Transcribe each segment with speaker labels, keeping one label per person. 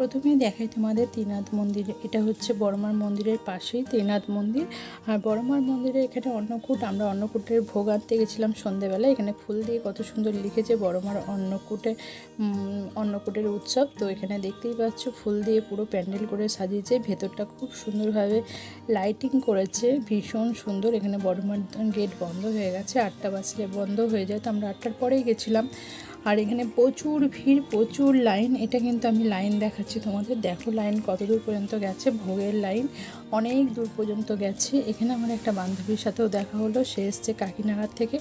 Speaker 1: প্রথমেই দেখাই তোমাদের ত্রিনাথ মন্দির। এটা হচ্ছে বড়মার মন্দিরের পাশেই ত্রিনাথ মন্দির। আর বড়মার মন্দিরে এখানে অন্নকূট, আমরা অন্নকূটের ভোগ আনতে গেছিলাম সন্ধেবেলা এখানে ফুল দিয়ে কত সুন্দর লিখেছে বড়মার অন্নকূটে অন্নকূটের উৎসব। তো এখানে দেখতেই পাচ্ছ, ফুল দিয়ে পুরো প্যান্ডেল করে সাজিয়েছে। ভেতরটা খুব সুন্দরভাবে লাইটিং করেছে। ভীষণ সুন্দর। এখানে বড়মার গেট বন্ধ হয়ে গেছে। আটটা বাজলে বন্ধ হয়ে যায়। তো আমরা আটটার পরেই গেছিলাম। আর এখানে প্রচুর ভিড়, প্রচুর লাইন। এটা কিন্তু আমি লাইন দেখাচ্ছি তোমাদের। দেখো লাইন কত দূর পর্যন্ত গেছে, ভোগের লাইন অনেক দূর পর্যন্ত গেছে। এখানে আমার একটা বান্ধবীর সাথেও দেখা হলো, সে এসছে কাকিনাড়ার থেকে।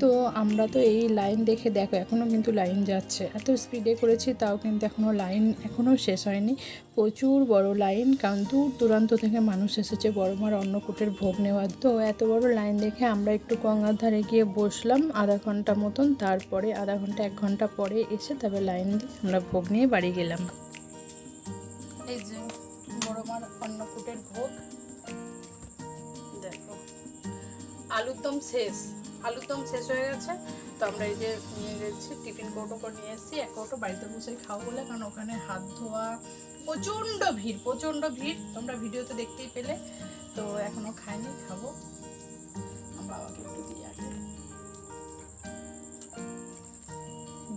Speaker 1: তো আমরা তো এই লাইন দেখে, দেখো এখনও কিন্তু লাইন যাচ্ছে। এত স্পিডে করেছি, তাও কিন্তু এখনও লাইন এখনও শেষ হয়নি। প্রচুর বড় লাইন। কারণ দূর দূরান্ত থেকে মানুষ এসেছে বড়মার অন্নকূটের ভোগ নেওয়ার। তো এত বড় লাইন দেখে আমরা একটু গঙ্গার ধারে গিয়ে বসলাম আধা ঘণ্টা মতন। তারপরে আধা ঘণ্টা, এক ঘণ্টা পরে এসে তবে লাইন দিয়ে আমরা ভোগ নিয়ে বাড়ি গেলাম। এই যে বড়মার অন্নকূটের ভোগ। দেখো আলুর দম শেষ। আলুর দম শেষ হয়ে গেছে তো আমরা এই যে নিয়ে গেছি টিফিন কৌটো করে নিয়ে এসেছি এক কৌটো বাড়িতে বসে খাও বলে কারণ ওখানে হাত ধোয়া প্রচণ্ড ভিড় প্রচণ্ড ভিড় তোমরা ভিডিওতে দেখতেই পেলে তো এখনও খাইনি খাব। বাবাকে একটু দিয়ে আসি।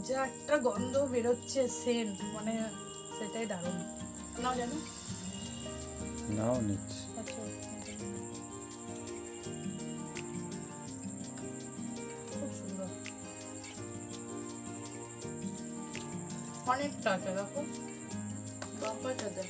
Speaker 1: যা একটা গন্ধ বেরোচ্ছে সেন্ট মানে সেটাই দারুণ। নাও জানো।
Speaker 2: নাও নিচ্ছি।
Speaker 1: আচ্ছা অনেকটা আছে দেখো। বাম্পারটা দেখ।